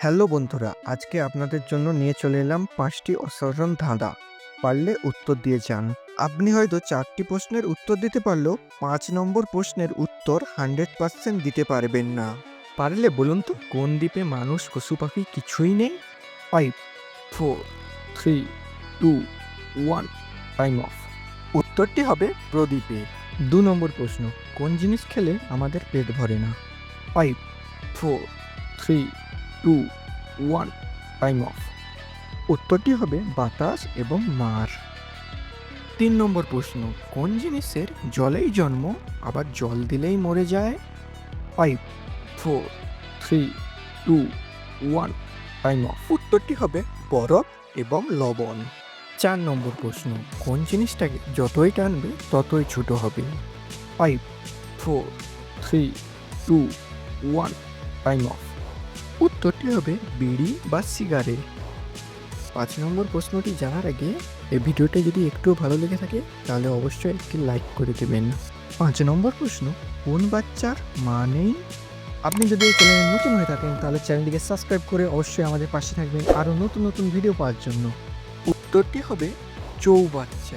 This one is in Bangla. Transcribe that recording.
হ্যালো বন্ধুরা, আজকে আপনাদের জন্য নিয়ে চলে এলাম পাঁচটি অসাধারণ ধাঁধা। পারলে উত্তর দিয়ে যান। আপনি হয়তো চারটি প্রশ্নের উত্তর দিতে পারলেও পাঁচ নম্বর প্রশ্নের উত্তর হান্ড্রেড পার্সেন্ট দিতে পারবেন না। পারলে বলুন তো, কোন দ্বীপে মানুষ পশু পাখি কিছুই নেই? Five four three two one time off উত্তরটি হবে প্রদীপে। দু নম্বর প্রশ্ন, কোন জিনিস খেলে আমাদের পেট ভরে না? Five four three two one time off উত্তরটি হবে বাতাস এবং মার। তিন নম্বর প্রশ্ন, কোন জিনিসের জলেই জন্ম, আবার জল দিলেই মরে যায়? Five four three two one time off উত্তরটি হবে বরফ এবং লবণ। চার নম্বর প্রশ্ন, কোন জিনিসটাকে যতই টানবে, ততই ছোট হবে? Five four three two one time off উত্তরটি হবে বিড়ি বা সিগারেট। পাঁচ নম্বর প্রশ্নটি জানার আগে এই ভিডিওটা যদি একটু ভালো লেগে থাকে, তাহলে অবশ্যই একটি লাইক করে দেবেন। পাঁচ নম্বর প্রশ্ন, কোন বাচ্চার মা নেই? আপনি যদি এই চ্যানেলে নতুন হয়ে থাকেন, তাহলে চ্যানেলটিকে সাবস্ক্রাইব করে অবশ্যই আমাদের পাশে থাকবেন আরও নতুন নতুন ভিডিও পাওয়ার জন্য। উত্তরটি হবে চৌবাচ্চা।